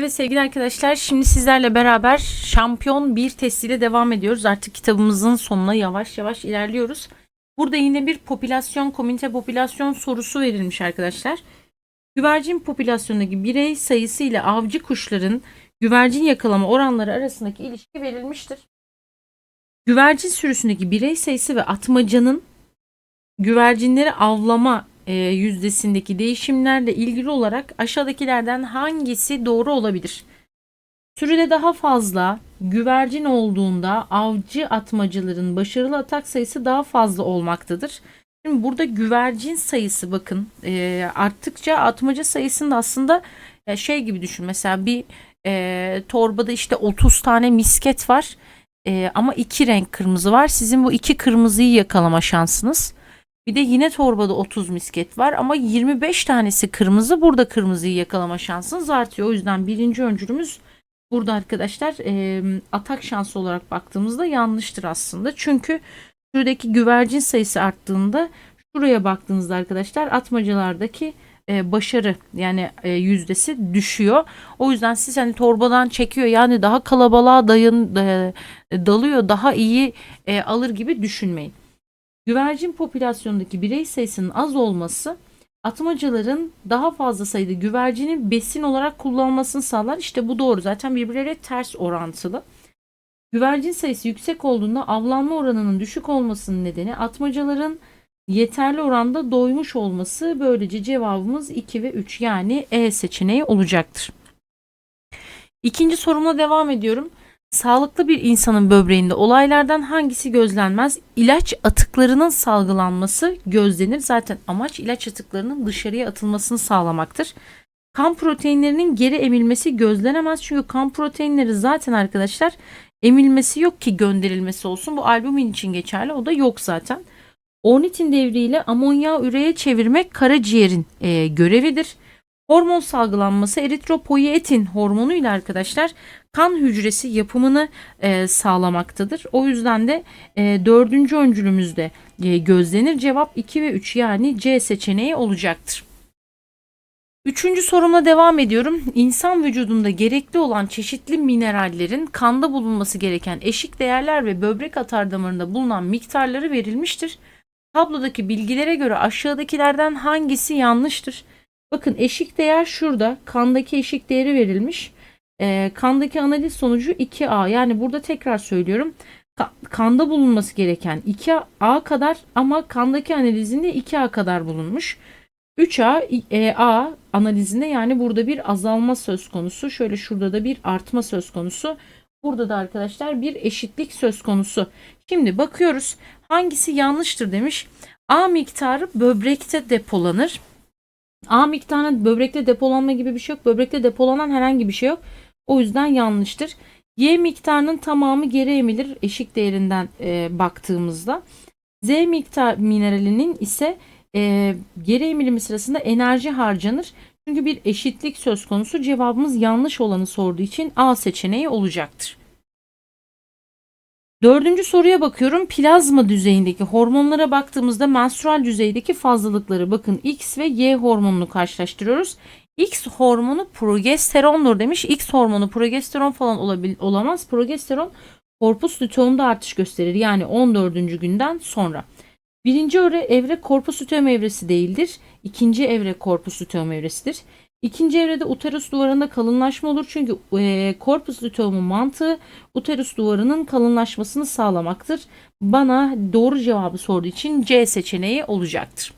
Evet sevgili arkadaşlar şimdi sizlerle beraber şampiyon bir testiyle devam ediyoruz. Artık kitabımızın sonuna yavaş yavaş ilerliyoruz. Burada yine bir popülasyon, komünite popülasyon sorusu verilmiş arkadaşlar. Güvercin popülasyonundaki birey sayısı ile avcı kuşların güvercin yakalama oranları arasındaki ilişki verilmiştir. Güvercin sürüsündeki birey sayısı ve atmacanın güvercinleri avlama e, yüzdesindeki değişimlerle ilgili olarak aşağıdakilerden hangisi doğru olabilir? Sürüde daha fazla güvercin olduğunda avcı atmacıların başarılı atak sayısı daha fazla olmaktadır. Şimdi burada güvercin sayısı bakın e, arttıkça atmaca sayısında aslında e, şey gibi düşün. Mesela bir e, torbada işte 30 tane misket var e, ama iki renk kırmızı var. Sizin bu iki kırmızıyı yakalama şansınız. Bir de yine torbada 30 misket var ama 25 tanesi kırmızı. Burada kırmızıyı yakalama şansınız artıyor. O yüzden birinci öncülümüz burada arkadaşlar e, atak şansı olarak baktığımızda yanlıştır aslında. Çünkü şuradaki güvercin sayısı arttığında şuraya baktığınızda arkadaşlar atmacalardaki e, başarı yani e, yüzdesi düşüyor. O yüzden siz hani torbadan çekiyor yani daha kalabalığa dayın e, dalıyor daha iyi e, alır gibi düşünmeyin. Güvercin popülasyonundaki birey sayısının az olması atmacaların daha fazla sayıda güvercinin besin olarak kullanılmasını sağlar. İşte bu doğru. Zaten birbirleriyle ters orantılı. Güvercin sayısı yüksek olduğunda avlanma oranının düşük olmasının nedeni atmacaların yeterli oranda doymuş olması. Böylece cevabımız 2 ve 3 yani E seçeneği olacaktır. İkinci sorumla devam ediyorum. Sağlıklı bir insanın böbreğinde olaylardan hangisi gözlenmez? İlaç atıklarının salgılanması gözlenir. Zaten amaç ilaç atıklarının dışarıya atılmasını sağlamaktır. Kan proteinlerinin geri emilmesi gözlenemez. Çünkü kan proteinleri zaten arkadaşlar emilmesi yok ki gönderilmesi olsun. Bu albumin için geçerli. O da yok zaten. Ornitin devriyle amonyağı üreye çevirmek karaciğerin e, görevidir. Hormon salgılanması eritropoietin hormonu ile arkadaşlar kan hücresi yapımını e, sağlamaktadır. O yüzden de e, dördüncü öncülümüzde e, gözlenir. Cevap 2 ve 3 yani C seçeneği olacaktır. Üçüncü sorumla devam ediyorum. İnsan vücudunda gerekli olan çeşitli minerallerin kanda bulunması gereken eşik değerler ve böbrek atar damarında bulunan miktarları verilmiştir. Tablodaki bilgilere göre aşağıdakilerden hangisi yanlıştır? Bakın eşik değer şurada. Kandaki eşik değeri verilmiş. E, kandaki analiz sonucu 2A. Yani burada tekrar söylüyorum. Kanda bulunması gereken 2A kadar ama kandaki analizinde 2A kadar bulunmuş. 3A e, A analizinde yani burada bir azalma söz konusu. Şöyle şurada da bir artma söz konusu. Burada da arkadaşlar bir eşitlik söz konusu. Şimdi bakıyoruz hangisi yanlıştır demiş. A miktarı böbrekte depolanır. A miktarının böbrekte depolanma gibi bir şey yok. Böbrekte depolanan herhangi bir şey yok. O yüzden yanlıştır. Y miktarının tamamı geri emilir eşik değerinden e, baktığımızda. Z miktar mineralinin ise e, geri emilimi sırasında enerji harcanır. Çünkü bir eşitlik söz konusu cevabımız yanlış olanı sorduğu için A seçeneği olacaktır. Dördüncü soruya bakıyorum. Plazma düzeyindeki hormonlara baktığımızda menstrual düzeydeki fazlalıkları bakın X ve Y hormonunu karşılaştırıyoruz. X hormonu progesterondur demiş. X hormonu progesteron falan olabil olamaz. Progesteron korpus luteumda artış gösterir. Yani 14. günden sonra. Birinci evre, evre korpus luteum evresi değildir. İkinci evre korpus luteum evresidir. İkinci evrede uterus duvarında kalınlaşma olur. Çünkü e, korpus luteumun mantığı uterus duvarının kalınlaşmasını sağlamaktır. Bana doğru cevabı sorduğu için C seçeneği olacaktır.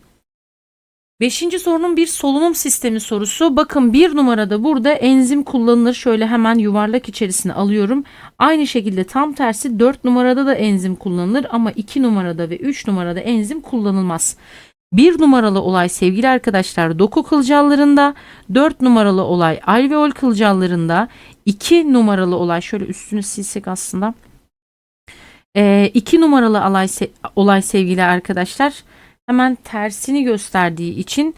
Beşinci sorunun bir solunum sistemi sorusu. Bakın bir numarada burada enzim kullanılır. Şöyle hemen yuvarlak içerisine alıyorum. Aynı şekilde tam tersi 4 numarada da enzim kullanılır ama 2 numarada ve 3 numarada enzim kullanılmaz. Bir numaralı olay sevgili arkadaşlar doku kılcallarında, dört numaralı olay alveol kılcallarında, iki numaralı olay şöyle üstünü silsek aslında. E, iki numaralı olay, olay sevgili arkadaşlar hemen tersini gösterdiği için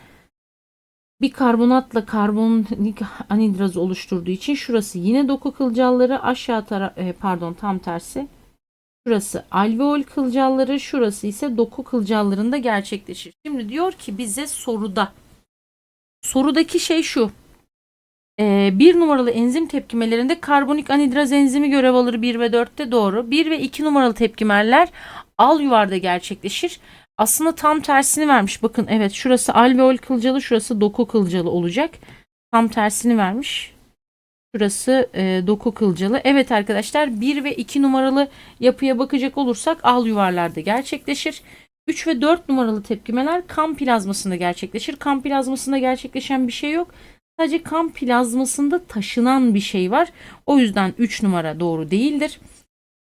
bir karbonatla karbonik anhidraz oluşturduğu için şurası yine doku kılcalları aşağı taraf e, pardon tam tersi Şurası alveol kılcalları, şurası ise doku kılcallarında gerçekleşir. Şimdi diyor ki bize soruda. Sorudaki şey şu. Ee, bir numaralı enzim tepkimelerinde karbonik anhidraz enzimi görev alır 1 ve 4'te doğru. 1 ve 2 numaralı tepkimeler al yuvarda gerçekleşir. Aslında tam tersini vermiş. Bakın evet şurası alveol kılcalı şurası doku kılcalı olacak. Tam tersini vermiş. Şurası e, doku kılcalı. Evet arkadaşlar 1 ve 2 numaralı yapıya bakacak olursak al yuvarlarda gerçekleşir. 3 ve 4 numaralı tepkimeler kan plazmasında gerçekleşir. Kan plazmasında gerçekleşen bir şey yok. Sadece kan plazmasında taşınan bir şey var. O yüzden 3 numara doğru değildir.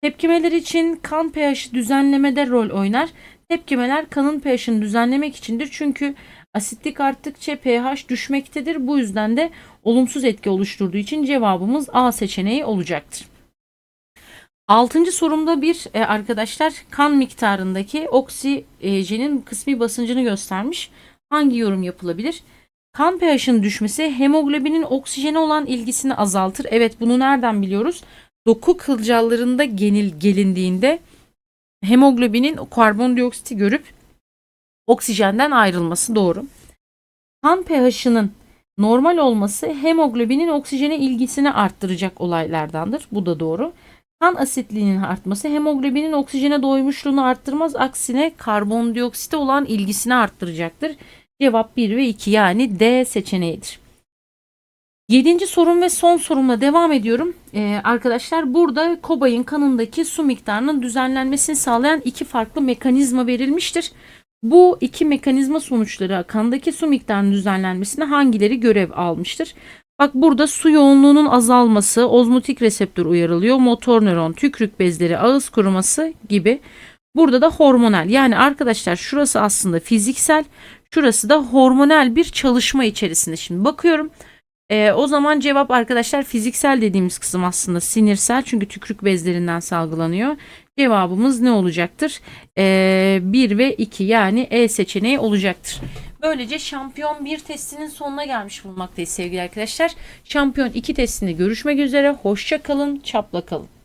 Tepkimeler için kan pH'i düzenlemede rol oynar. Tepkimeler kanın pH'ini düzenlemek içindir. Çünkü asitlik arttıkça pH düşmektedir. Bu yüzden de olumsuz etki oluşturduğu için cevabımız A seçeneği olacaktır. Altıncı sorumda bir e, arkadaşlar kan miktarındaki oksijenin kısmi basıncını göstermiş. Hangi yorum yapılabilir? Kan pH'inin düşmesi hemoglobinin oksijene olan ilgisini azaltır. Evet bunu nereden biliyoruz? Doku kılcallarında genil gelindiğinde hemoglobinin karbondioksiti görüp oksijenden ayrılması doğru. Kan pH'inin normal olması hemoglobinin oksijene ilgisini arttıracak olaylardandır. Bu da doğru. Kan asitliğinin artması hemoglobinin oksijene doymuşluğunu arttırmaz. Aksine karbondioksite olan ilgisini arttıracaktır. Cevap 1 ve 2 yani D seçeneğidir. Yedinci sorum ve son sorumla devam ediyorum. Ee, arkadaşlar burada kobayın kanındaki su miktarının düzenlenmesini sağlayan iki farklı mekanizma verilmiştir. Bu iki mekanizma sonuçları kandaki su miktarının düzenlenmesine hangileri görev almıştır? Bak burada su yoğunluğunun azalması, ozmotik reseptör uyarılıyor, motor nöron, tükrük bezleri, ağız kuruması gibi. Burada da hormonal. Yani arkadaşlar şurası aslında fiziksel, şurası da hormonal bir çalışma içerisinde. Şimdi bakıyorum. Ee, o zaman cevap arkadaşlar fiziksel dediğimiz kısım aslında sinirsel çünkü tükrük bezlerinden salgılanıyor. Cevabımız ne olacaktır? Ee, 1 ve 2 yani E seçeneği olacaktır. Böylece şampiyon 1 testinin sonuna gelmiş bulunmaktayız sevgili arkadaşlar. Şampiyon 2 testinde görüşmek üzere. Hoşça kalın, çapla kalın.